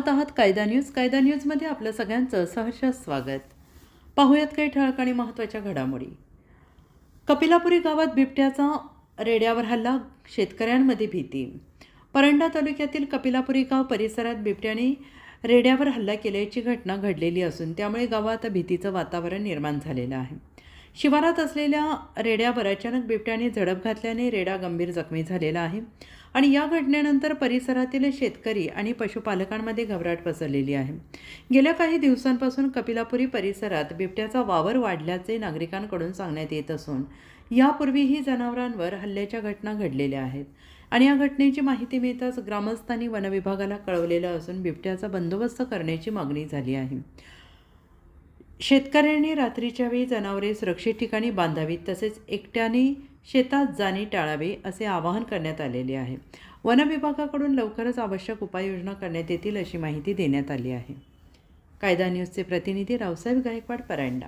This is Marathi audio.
कायदा न्यूज. कायदा न्यूजमध्ये आपलं सगळ्यांचं सहर्ष स्वागत. पाहूयात काही ठळक आणि महत्त्वाच्या घडामोडी. कपिलापुरी गावात बिबट्याचा रेड्यावर हल्ला शेतकऱ्यांमध्ये भीती. परंडा तालुक्यातील कपिलापुरी गाव परिसरात बिबट्याने रेड्यावर हल्ला केल्याची घटना घडलेली असून त्यामुळे गावात भीतीचं वातावरण निर्माण झालेलं आहे. शिवारात असलेल्या रेड्यावर अचानक बिबट्याने झडप घातल्याने रेडा गंभीर जखमी झालेला आहे. आणि या घटनेनंतर परिसरातील शेतकरी आणि पशुपालकांमध्ये घबराट पसरलेली आहे. गेल्या काही दिवसांपासून कपिलापुरी परिसरात बिबट्याचा वावर वाढल्याचे नागरिकांकडून सांगण्यात येत असून यापूर्वीही जनावरांवर हल्ल्याच्या घटना घडलेल्या आहेत. आणि या घटनेची माहिती मिळताच ग्रामस्थांनी वनविभागाला कळवलेलं असून बिबट्याचा बंदोबस्त करण्याची मागणी झाली आहे. शेतकऱ्यांनी रात्रीच्या वेळी जनावरे सुरक्षित ठिकाणी बांधावीत तसेच एकट्याने शेतात जाणे टाळावे असे आवाहन करण्यात आलेले आहे. वनविभागाकडून लवकरच आवश्यक उपाययोजना करण्यात येतील अशी माहिती देण्यात आली आहे. कायदा न्यूजचे प्रतिनिधी रावसाहेब गायकवाड परांडा